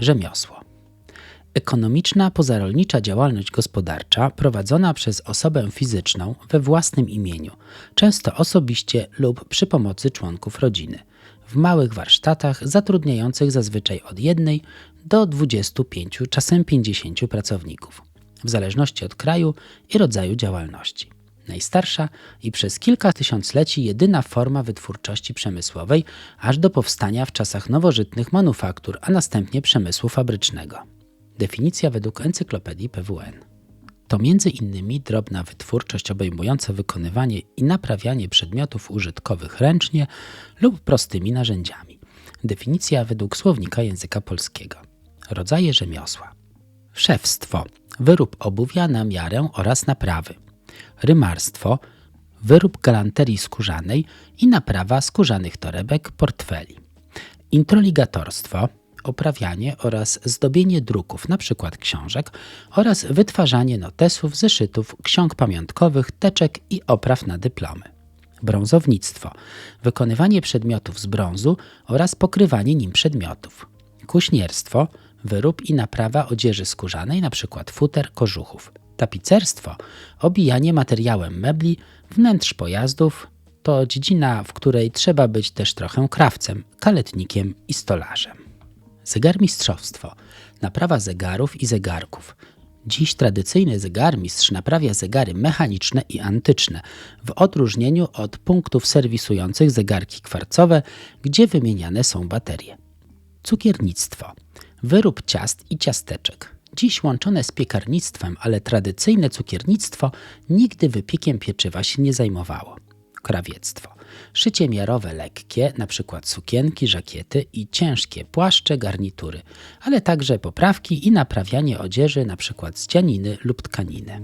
Rzemiosło. Ekonomiczna pozarolnicza działalność gospodarcza prowadzona przez osobę fizyczną we własnym imieniu, często osobiście lub przy pomocy członków rodziny, w małych warsztatach zatrudniających zazwyczaj od jednej do 25, czasem 50 pracowników, w zależności od kraju i rodzaju działalności. Najstarsza i przez kilka tysiącleci jedyna forma wytwórczości przemysłowej, aż do powstania w czasach nowożytnych manufaktur, a następnie przemysłu fabrycznego. Definicja według encyklopedii PWN. To między innymi drobna wytwórczość obejmująca wykonywanie i naprawianie przedmiotów użytkowych ręcznie lub prostymi narzędziami. Definicja według słownika języka polskiego. Rodzaje rzemiosła. Szewstwo. Wyrób obuwia na miarę oraz naprawy. Rymarstwo. Wyrób galanterii skórzanej i naprawa skórzanych torebek, portfeli. Introligatorstwo oprawianie oraz zdobienie druków, np. książek, oraz wytwarzanie notesów, zeszytów, ksiąg pamiątkowych, teczek i opraw na dyplomy. Brązownictwo wykonywanie przedmiotów z brązu oraz pokrywanie nim przedmiotów. Kuśnierstwo wyrób i naprawa odzieży skórzanej, np. futer, kożuchów. Tapicerstwo obijanie materiałem mebli, wnętrz pojazdów, to dziedzina, w której trzeba być też trochę krawcem, kaletnikiem i stolarzem. Zegarmistrzostwo. Naprawa zegarów i zegarków. Dziś tradycyjny zegarmistrz naprawia zegary mechaniczne i antyczne, w odróżnieniu od punktów serwisujących zegarki kwarcowe, gdzie wymieniane są baterie. Cukiernictwo. Wyrób ciast i ciasteczek. Dziś łączone z piekarnictwem, ale tradycyjne cukiernictwo nigdy wypiekiem pieczywa się nie zajmowało. Krawiectwo szycie miarowe lekkie, np. sukienki, żakiety i ciężkie płaszcze, garnitury, ale także poprawki i naprawianie odzieży np. z dzianiny lub tkaniny.